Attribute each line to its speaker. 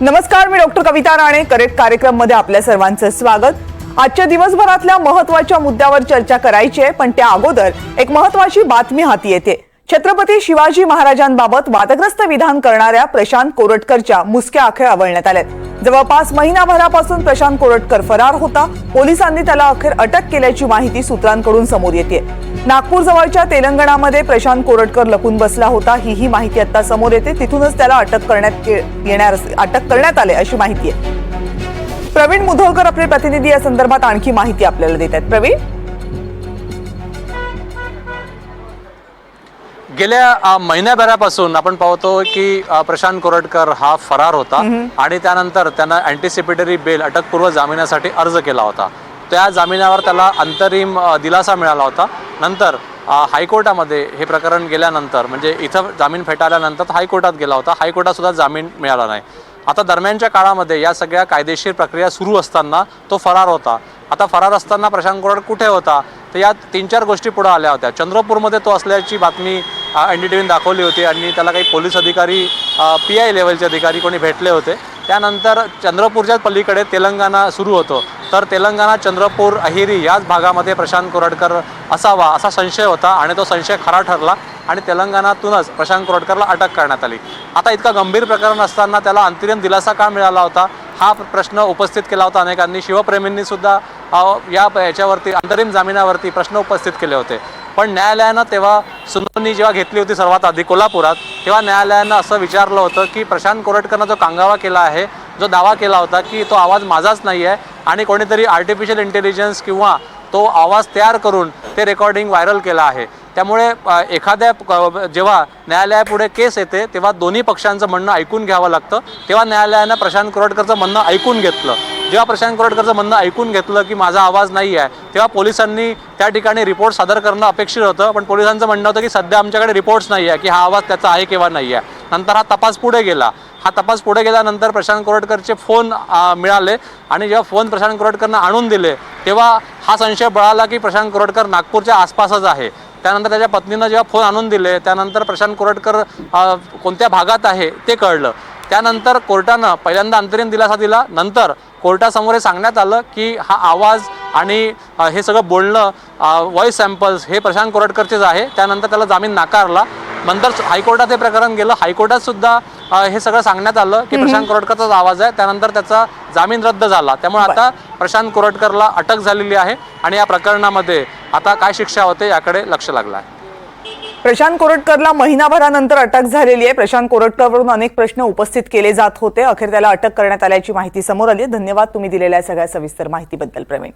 Speaker 1: नमस्कार मी doctor Kavita Rane. Correct कार्यक्रममध्ये आपल्या सर्वांचं स्वागत. आजच्या दिवसभरातल्या महत्त्वाच्या मुद्द्यावर चर्चा करायची आहे पण त्या अगोदर एक महत्वाची बातमी हाती येते. छत्रपती शिवाजी महाराजांबाबत वादग्रस्त विधान करणाऱ्या प्रशांत कोरटकरच्या मुसक्या आखळ आवळण्यात आल्यात. जवळपास महिनाभरापासून प्रशांत कोरटकर फरार होता. पोलिसांनी त्याला अखेर अटक केल्याची माहिती सूत्रांकडून समोर येते नागपूर जवळच्या तेलंगणामध्ये प्रशांत कोरटकर लपून बसला होता. ही ही माहिती आता समोर येते. तिथूनच त्याला अटक करण्यात येणार अटक करण्यात आले अशी माहिती आहे. प्रवीण मुधोळकर आपले प्रतिनिधी या संदर्भात आणखी माहिती आपल्याला देत आहेत. प्रवीण?
Speaker 2: गेल्या महिन्याभरापासून आपण पाहतो की प्रशांत कोरटकर हा फरार होता आणि त्यानंतर त्यानं अँटिसिपेटरी बेल अटकपूर्व जामिनासाठी अर्ज केला होता. त्या जामिनावर त्याला अंतरिम दिलासा मिळाला होता. नंतर हायकोर्टामध्ये हे प्रकरण गेल्यानंतर म्हणजे इथं जामीन फेटाळल्यानंतर हायकोर्टात गेला होता. हायकोर्टात सुद्धा जामीन मिळाला नाही. आता दरम्यानच्या काळामध्ये या सगळ्या कायदेशीर प्रक्रिया सुरू असताना तो फरार होता. आता फरार असताना प्रशांत कोरड कुठे होता? तर या तीन चार गोष्टी पुढं आल्या होत्या. चंद्रपूरमध्ये तो असल्याची बातमी एन डी टी व्हीने दाखवली होती आणि त्याला काही पोलीस अधिकारी पी आय लेवलचे अधिकारी कोणी भेटले होते. त्यानंतर चंद्रपूरच्याच पलीकडे तेलंगणा सुरू होतो. तर तेलंगणा चंद्रपूर अहिरी याच भागामध्ये प्रशांत कोरडकर असावा असा संशय होता आणि तो संशय खरा ठरला आणि तेलंगणातूनच प्रशांत कोरटकरला अटक करण्यात आली. आता इतका गंभीर प्रकरण असताना त्याला अंतरिम दिलासा का मिळाला होता? हा प्रश्न उपस्थित केला होता अनेकांनी. शिवप्रेमींनी सुद्धा या याच्यावरती अंतरिम जामिनावरती प्रश्न उपस्थित केले होते. पण न्यायालयानं तेव्हा सुनावणी जेव्हा घेतली होती सर्वात आधी कोल्हापुरात तेव्हा न्यायालयानं असं विचारलं होतं की प्रशांत कोरटकरनं जो कांगावा केला आहे जो दावा केला होता की तो आवाज माझाच नाही आहे आणि कोणीतरी आर्टिफिशियल इंटेलिजन्स किंवा तो आवाज तयार करून ते रेकॉर्डिंग व्हायरल केलं आहे. त्यामुळे एखाद्या क- जेव्हा न्यायालयापुढे केस येते तेव्हा दोन्ही पक्षांचं म्हणणं ऐकून घ्यावं लागतं. तेव्हा न्यायालयानं प्रशांत कोरटकरचं म्हणणं ऐकून घेतलं. जेव्हा प्रशांत कोरटकरचं म्हणणं ऐकून घेतलं की माझा आवाज नाही आहे तेव्हा पोलिसांनी त्या ठिकाणी रिपोर्ट सादर करणं अपेक्षित होतं. पण पोलिसांचं म्हणणं होतं की सध्या आमच्याकडे रिपोर्ट्स नाही आहे की हा आवाज त्याचा आहे किंवा नाही आहे. नंतर हा तपास पुढे गेला. हा तपास पुढे गेल्यानंतर प्रशांत कोरटकरचे फोन मिळाले. आणि जेव्हा फोन प्रशांत कोरटकरनं आणून दिले तेव्हा हा संशय बळाला की प्रशांत कोरटकर नागपूरच्या आसपासच आहे. त्यानंतर त्याच्या पत्नीनं जेव्हा फोन आणून दिले त्यानंतर प्रशांत कोरटकर कोणत्या भागात आहे ते कळलं. त्यानंतर कोर्टानं पहिल्यांदा अंतरिम दिलासा दिला. नंतर कोर्टासमोर हे सांगण्यात आलं की हा आवाज आणि हे सगळं बोलणं व्हॉइस सॅम्पल्स हे प्रशांत कोरटकरचेच आहे. त्यानंतर त्याला जामीन नाकारला. नंतर हायकोर्टात हे प्रकरण गेलं. हायकोर्टात सुद्धा हे सगळं सांगण्यात आलं की प्रशांत कोरटकरचाच आवाज आहे. त्यानंतर त्याचा जामीन रद्द झाला. त्यामुळे आता प्रशांत कोरटकरला अटक झालेली आहे आणि या प्रकरणामध्ये आता काय शिक्षा होते याकडे लक्ष लागलं आहे.
Speaker 1: प्रशांत कोरटकरला महिनाभरानंतर अटक झालेली आहे. प्रशांत कोरटकरवरून अनेक प्रश्न उपस्थित केले जात होते. अखेर त्याला अटक करण्यात आल्याची माहिती समोर आली. धन्यवाद तुम्ही दिलेल्या सगळ्या सविस्तर माहितीबद्दल प्रवीण.